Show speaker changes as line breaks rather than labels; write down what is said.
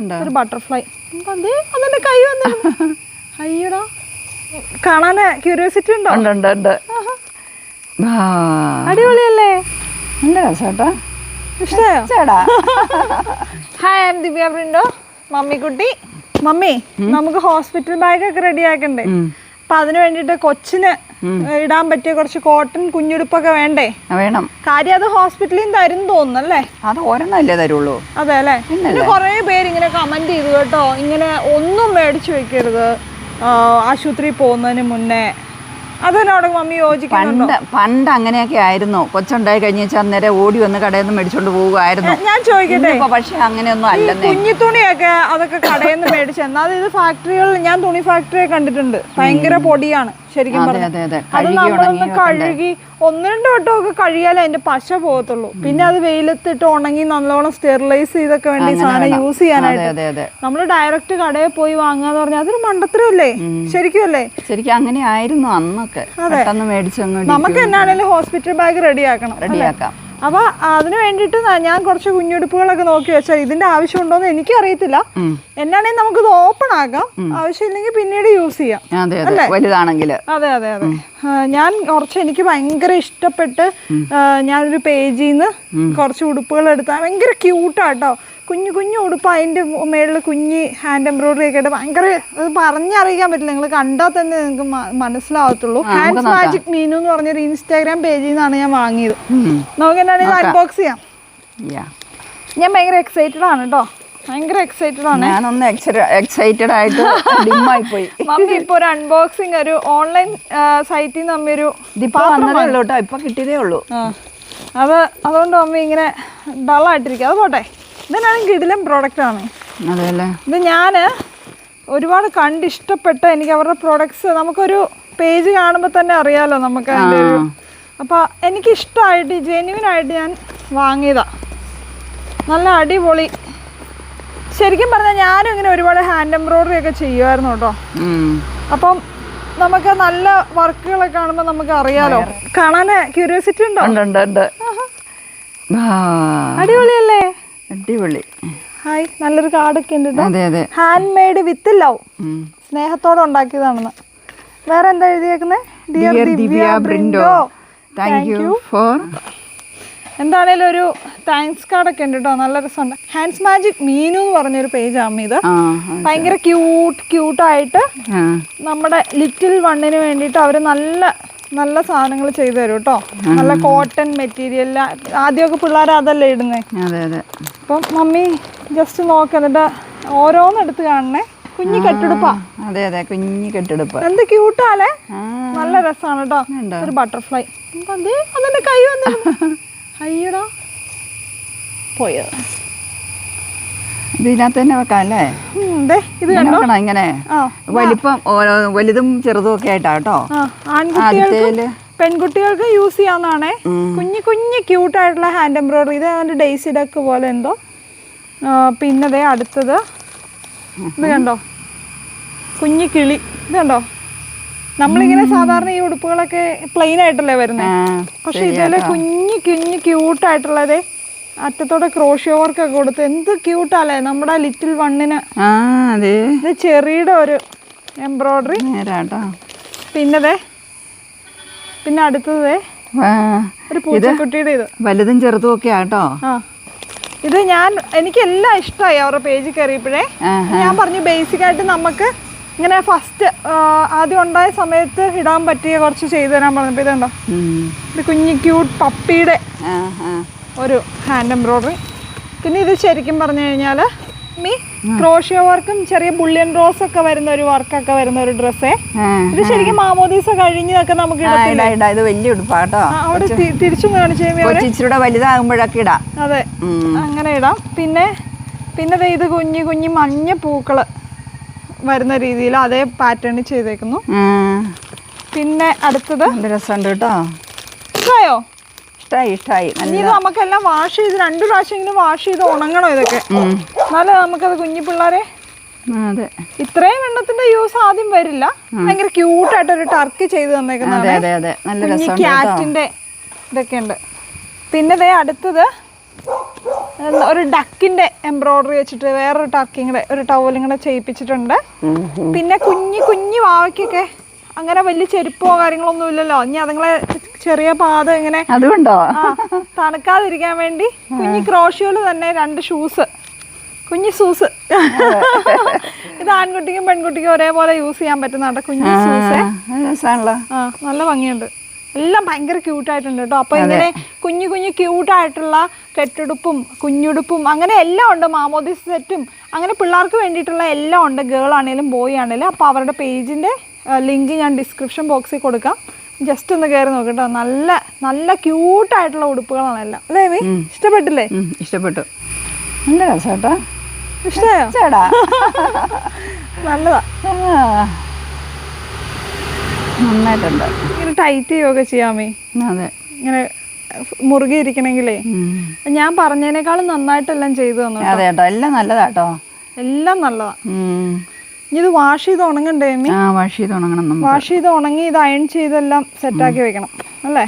ഉണ്ടോ?
ഒരു ബട്ടർഫ്ലൈ അതേ അതെന്റെ കൈ വന്നു അയ്യടാ. കാണാൻ ക്യൂരിയോസിറ്റി ഉണ്ടോ?
ഉണ്ട് ഉണ്ട് ഉണ്ട്.
അടിപൊളിയല്ലേ?
നല്ല രസേട്ടാ
ഇഷ്ടമായോ
ചേടാ
hi I'm Divya Brindo മമ്മിക്കുട്ടി. മമ്മി നമുക്ക് ഹോസ്പിറ്റൽ ബാഗ് ഒക്കെ റെഡി ആക്കണ്ടേ? അപ്പൊ അതിന് വേണ്ടിട്ട് കൊച്ചിന് ഇടാൻ പറ്റിയ കുറച്ച് കോട്ടൺ കുഞ്ഞുടുപ്പൊക്കെ വേണ്ടേ?
വേണം.
കാര്യം അത് ഹോസ്പിറ്റലിൽ നിന്ന് തരും തോന്നുന്നല്ലേ
അത് ഒരെണ്ണല്ലേ തരുള്ളൂ?
അതെ അല്ലേ? പിന്നെ കുറേ പേര് ഇങ്ങനെ കമന്റ് ചെയ്തു കേട്ടോ. ഇങ്ങനെ ഒന്നും മേടിച്ചു വെക്കരുത്. ആ, ആശുപത്രിയിൽ പോകുന്നതിന് മുന്നേ. അതിനോട് മമ്മി യോജിക്കുന്നുണ്ടോ?
പണ്ട് പണ്ട് അങ്ങനെയൊക്കെ ആയിരുന്നു. കൊച്ചുണ്ടായി കഴിഞ്ഞ വെച്ചാൽ അന്നേരം ഓടി വന്ന് കടയിൽ നിന്ന് മേടിച്ചോണ്ട് പോകുമായിരുന്നു
ഞാൻ ചോദിക്കട്ടെ
പക്ഷെ അങ്ങനെയൊന്നും അല്ലെന്നേ.
കുഞ്ഞിത്തുണിയൊക്കെ അതൊക്കെ കടയിൽ നിന്ന് മേടിച്ചു എന്നാൽ ഇത് ഫാക്ടറികളിൽ ഞാൻ തുണി ഫാക്ടറി കണ്ടിട്ടുണ്ട്. ഭയങ്കര പൊടിയാണ്. ശരിക്കും
അതെ കഴുകി
നമ്മളൊന്ന്
ഉണങ്ങി
കഴുകി ഒന്ന് രണ്ട് വട്ടമൊക്കെ കഴുകിയാലേ അതിന്റെ പശ പോകത്തുള്ളൂ. പിന്നെ അത് വെയിലത്തിട്ട് ഉണങ്ങി നല്ലോണം സ്റ്റെറിലൈസ് ചെയ്തൊക്കെ വേണ്ടി സാധനം യൂസ് ചെയ്യാനായിട്ട്. നമ്മൾ ഡയറക്റ്റ് കടയിൽ പോയി വാങ്ങാന്ന് പറഞ്ഞാൽ അതൊരു മണ്ടത്തരല്ലേ ശരിക്കും അല്ലേ?
ശരിക്കും അങ്ങനെ ആയിരുന്നു അന്നൊക്കെ.
നമുക്ക് എന്നാണേലും ഹോസ്പിറ്റൽ ബാഗ് റെഡിയാക്കണം
റെഡിയാക്കാം.
അപ്പൊ അതിന് വേണ്ടിയിട്ട് ഞാൻ കുറച്ച് കുഞ്ഞുടുപ്പുകളൊക്കെ നോക്കി വെച്ചാൽ ഇതിന്റെ ആവശ്യമുണ്ടോന്ന് എനിക്കറിയത്തില്ല.
അറിയത്തില്ല
എന്നാണെങ്കിൽ ഇത് ഓപ്പൺ ആക്കാം. ആവശ്യമില്ലെങ്കിൽ പിന്നീട് യൂസ് ചെയ്യാം.
അതെ അതെ. വലുതാണെങ്കിൽ.
അതെ അതെ അതെ. ഞാൻ കുറച്ച് എനിക്ക് ഭയങ്കര ഇഷ്ടപ്പെട്ട് ഞാനൊരു പേജിൽ നിന്ന് കുറച്ച് ഉടുപ്പുകൾ എടുത്താൽ ഭയങ്കര ക്യൂട്ടാട്ടോ കുഞ്ഞു കുഞ്ഞു ഉടുപ്പ് അതിന്റെ മേളിൽ കുഞ്ഞ് ഹാൻഡ് എംബ്രോയിഡറി ഒക്കെ ആയിട്ട് ഭയങ്കര അത് പറഞ്ഞറിയിക്കാൻ പറ്റില്ല. നിങ്ങൾ കണ്ടാൽ തന്നെ നിങ്ങൾക്ക് മനസ്സിലാവത്തുള്ളൂ. ഹാൻഡ് മാജിക് മീനു എന്ന് പറഞ്ഞൊരു ഇൻസ്റ്റാഗ്രാം പേജിൽ നിന്നാണ് ഞാൻ വാങ്ങിയത്. നമുക്ക് എന്നാണെങ്കിൽ അൺബോക്സ് ചെയ്യാം. ഞാൻ ഭയങ്കര എക്സൈറ്റഡ് ആണ് കേട്ടോ ഭയങ്കര എക്സൈറ്റഡ് ആണ്.
ഞാനൊന്ന് എക്സൈറ്റഡ് ആയിട്ട് ഡിമ്മായി പോയി
മമ്മി ഇപ്പൊ ഒരു അൺബോക്സിങ് ഒരു ഓൺലൈൻ സൈറ്റിൽ നിന്ന് അമ്മയൊരു ഒരു
ഇതിപ്പോ വന്നതേ ഉള്ളൂ കേട്ടോ ഇപ്പൊ കിട്ടിയതേ ഉള്ളൂ.
അത് അതുകൊണ്ട് അമ്മ ഇങ്ങനെ ഡള്ളായിട്ടിരിക്കുക അത് പോട്ടെ. ഇതിനാണെങ്കിൽ കിടിലം പ്രോഡക്റ്റ് ആണ്. ഇത് ഞാൻ ഒരുപാട് കണ്ട് ഇഷ്ടപ്പെട്ട എനിക്ക് അവരുടെ പ്രോഡക്ട്സ് നമുക്കൊരു പേജ് കാണുമ്പോൾ തന്നെ അറിയാലോ നമുക്ക് അതിന്റെ ഒരു അപ്പോൾ എനിക്ക് ഇഷ്ടമായിട്ട് ജെന്യുവിൻ ആയിട്ട് ഞാൻ വാങ്ങിയതാ. നല്ല അടിപൊളി. ശരിക്കും പറഞ്ഞാൽ ഞാനും ഇങ്ങനെ ഒരുപാട് ഹാൻഡ് എംബ്രോയിഡറി ഒക്കെ ചെയ്യുമായിരുന്നു കേട്ടോ. അപ്പം നമുക്ക് നല്ല വർക്കുകളൊക്കെ കാണുമ്പോൾ നമുക്ക് അറിയാലോ. കാണാൻ ക്യൂരിയോസിറ്റി ഉണ്ടോ? അടിപൊളിയല്ലേ?
അടിപൊളി.
ഹായ് നല്ലൊരു കാർഡൊക്കെ ഉണ്ട്
അതെ അതെ.
ഹാൻഡ് മെയ്ഡ് വിത്ത് ലവ് സ്നേഹത്തോടെ ഉണ്ടാക്കിയതാണെന്ന്. വേറെ എന്താ എഴുതിയേക്കുന്നത് dear Divya Brindo.
Thank you for
എന്താണേലും ഒരു താങ്ക്സ് കാർഡൊക്കെ ഉണ്ട് കേട്ടോ നല്ല രസമുണ്ട്. ഹാൻഡ്സ് മാജിക് മീനു എന്ന് പറഞ്ഞൊരു പേജ് ആണ് ഇത് ഭയങ്കര ക്യൂട്ട് ക്യൂട്ടായിട്ട് നമ്മുടെ ലിറ്റിൽ വണ്ണിന് വേണ്ടിയിട്ട് അവർ നല്ല നല്ല സാധനങ്ങൾ ചെയ്തു തരും കേട്ടോ. നല്ല കോട്ടൺ മെറ്റീരിയൽ ആദ്യമൊക്കെ പിള്ളേർ അതല്ലേ ഇടുന്നേ?
അതെ അതെ.
അപ്പം മമ്മി ജസ്റ്റ് നോക്ക് എന്നിട്ട് ഓരോന്നെടുത്ത് കാണണേ. കുഞ്ഞി കെട്ടെടുപ്പാ.
അതെ അതെ കുഞ്ഞു കെട്ടെടുപ്പ്.
എന്ത് ക്യൂട്ടാലേ നല്ല രസമാണ് കേട്ടോ? ഒരു ബട്ടർഫ്ലൈ അതെ അതെന്റെ കൈ വന്നു അയ്യടാ. പോയത്
ഇതിനകത്ത് തന്നെ വെക്കാം അല്ലേ?
ഇത്
വെക്കണം ഇങ്ങനെ. വലിപ്പം വലുതും ചെറുതും ഒക്കെ ആയിട്ടാ കേട്ടോ.
ആൺകുട്ടികൾക്ക് പെൺകുട്ടികൾക്ക് യൂസ് ചെയ്യാവുന്നതാണേ. കുഞ്ഞു കുഞ്ഞു ക്യൂട്ടായിട്ടുള്ള ഹാൻഡ് എംബ്രോയിഡറി ഇത് അതിന്റെ ഡേയ്സി ഡക്ക് പോലെ എന്തോ. പിന്നെ ദേ അടുത്തത്. ഇത് കണ്ടോ? കുഞ്ഞു കിളി. ഇത് കണ്ടോ? നമ്മളിങ്ങനെ സാധാരണ ഈ ഉടുപ്പുകളൊക്കെ പ്ലെയിൻ ആയിട്ടല്ലേ വരുന്നത് പക്ഷെ ഇതിലെ കുഞ്ഞു കുഞ്ഞു ക്യൂട്ടായിട്ടുള്ളത് അറ്റത്തോടെ ക്രോഷ്യോ വർക്കൊക്കെ കൊടുത്ത് എന്ത് ക്യൂട്ടല്ലേ നമ്മുടെ ലിറ്റിൽ വണ്ണിന്
ആ അതെ.
ഇത് ചെറിയുടെ ഒരു എംബ്രോയിഡറി
നേരാട്ടോ
പിന്നെ ദേ പിന്നെ അടുത്തത് ഒരു പൂച്ചക്കുട്ടിയുടെ ഇത്.
വലുതും ചെറുതും ഒക്കെ ആട്ടോ?
ഇത് ഞാൻ എനിക്ക് എല്ലാം ഇഷ്ടമായി അവരുടെ പേജ് കയറിയപ്പോഴേ. ഞാൻ പറഞ്ഞു ബേസിക് ആയിട്ട് നമുക്ക് ഇങ്ങനെ ഫസ്റ്റ് ആദ്യം ഉണ്ടായ സമയത്ത് ഇടാൻ പറ്റിയ കുറച്ച് ചെയ്തു തരാൻ പറഞ്ഞപ്പോൾ ഇതുണ്ടോ. ഒരു കുഞ്ഞു ക്യൂട്ട് പപ്പിയുടെ. ഒരു ഹാൻഡ് എംബ്രോയ്ഡറി പിന്നെ ഇത് ശരിക്കും പറഞ്ഞു കഴിഞ്ഞാൽ മീ ക്രോഷ്യോ വർക്കും ചെറിയ ബുള്ളിയൻ റോസ് ഒക്കെ വരുന്ന ഒരു വർക്കൊക്കെ വരുന്ന ഒരു ഡ്രസ്സേ ഇത് ശരിക്കും മാമോദീസ കഴിഞ്ഞൊക്കെ നമുക്ക്
ഇത് വലിയ ഉടുപ്പാട്ടോ
അവിടെ തിരിച്ചു കാണിച്ചു
വലുതാകുമ്പോഴൊക്കെ ഇടാം.
അതെ. അങ്ങനെ ഇടാം. പിന്നെ പിന്നെ ഇത് കുഞ്ഞു കുഞ്ഞു മഞ്ഞ പൂക്കൾ വരുന്ന രീതിയിൽ അതേ പാറ്റേൺ ചെയ്തേക്കുന്നു. പിന്നെ അടുത്തത്
രസമുണ്ട് കേട്ടോ.
ഇഷ്ടമായോ
ഇഷ്ടായി ഇഷ്ടായി.
ഇത് നമുക്കെല്ലാം വാഷ് ചെയ്ത് രണ്ടു പ്രാവശ്യമെങ്കിലും വാഷ് ചെയ്ത് ഉണങ്ങണം ഇതൊക്കെ. എന്നാലേ നമുക്കത് കുഞ്ഞു പിള്ളേരെ
അതെ.
ഇത്രയും എണ്ണത്തിന്റെ യൂസ് ആദ്യം വരില്ല. ഭയങ്കര ക്യൂട്ടായിട്ട് ഒരു ടർക്ക് ചെയ്ത്
കേട്ടോ.
ക്യാറ്റിന്റെ ഇതൊക്കെ ഉണ്ട് പിന്നെ ദേ അടുത്തത് ഒരു ഡക്കിന്റെ എംബ്രോയിഡറി വെച്ചിട്ട് വേറൊരു ടക്കിങ് ഒരു ടവലും കൂടെ ചെയ്യിപ്പിച്ചിട്ടുണ്ട്. പിന്നെ കുഞ്ഞു കുഞ്ഞു വാവയ്ക്കൊക്കെ അങ്ങനെ വലിയ ചെരുപ്പോ കാര്യങ്ങളൊന്നും ഇല്ലല്ലോ. ഇനി അതുങ്ങളെ ചെറിയ പാദം ഇങ്ങനെ
അതുകൊണ്ടോ
തണുക്കാതിരിക്കാൻ വേണ്ടി കുഞ്ഞു ക്രോഷ്യോൽ തന്നെ രണ്ട് ഷൂസ്. കുഞ്ഞു ഷൂസ്. ഇത് ആൺകുട്ടിക്കും പെൺകുട്ടിക്കും ഒരേപോലെ യൂസ് ചെയ്യാൻ പറ്റുന്ന കേട്ടോ കുഞ്ഞു ആ നല്ല ഭംഗിയുണ്ട്. എല്ലാം ഭയങ്കര ക്യൂട്ടായിട്ടുണ്ട് കേട്ടോ. അപ്പോൾ ഇങ്ങനെ കുഞ്ഞു കുഞ്ഞു ക്യൂട്ടായിട്ടുള്ള കെട്ടുടുപ്പും കുഞ്ഞുടുപ്പും അങ്ങനെ എല്ലാം ഉണ്ട്. മാമോദിസ് സെറ്റും അങ്ങനെ പിള്ളേർക്ക് വേണ്ടിയിട്ടുള്ള എല്ലാം ഉണ്ട്. ഗേൾ ആണെങ്കിലും ബോയ് ആണെങ്കിലും അപ്പോൾ അവരുടെ പേജിന്റെ ലിങ്ക് ഞാൻ ഡിസ്ക്രിപ്ഷൻ ബോക്സിൽ കൊടുക്കാം. ജസ്റ്റ് ഒന്ന് കയറി നോക്കട്ടോ. നല്ല നല്ല ക്യൂട്ടായിട്ടുള്ള ഉടുപ്പുകളാണ് എല്ലാം. അല്ലേ മീ ഇഷ്ടപ്പെട്ടില്ലേ?
ഇഷ്ടപ്പെട്ടു. നല്ല രസമാട്ടോ.
ഇഷ്ടമായോ
ചേടാ
നല്ലതാ.
നന്നായിട്ടുണ്ട്.
ഇങ്ങനെ ടൈറ്റ് ചെയ്യുകയൊക്കെ ചെയ്യാമേ
അതെ.
ഇങ്ങനെ മുറുകെ ഇരിക്കണമെങ്കിലേ
ഉം.
ഞാൻ പറഞ്ഞതിനേക്കാളും നന്നായിട്ടെല്ലാം ചെയ്തു തന്നു
അതെ കേട്ടോ. എല്ലാം നല്ലതാട്ടോ.
എല്ലാം നല്ലതാ. ഇത് വാഷ് ചെയ്ത് ഉണങ്ങണ്ടേ
ആ വാഷ് ചെയ്ത് ഉണങ്ങണം
വാഷ് ചെയ്ത് ഉണങ്ങി ഇത് അയൺ ചെയ്തെല്ലാം സെറ്റാക്കി വെക്കണം. അല്ലേ.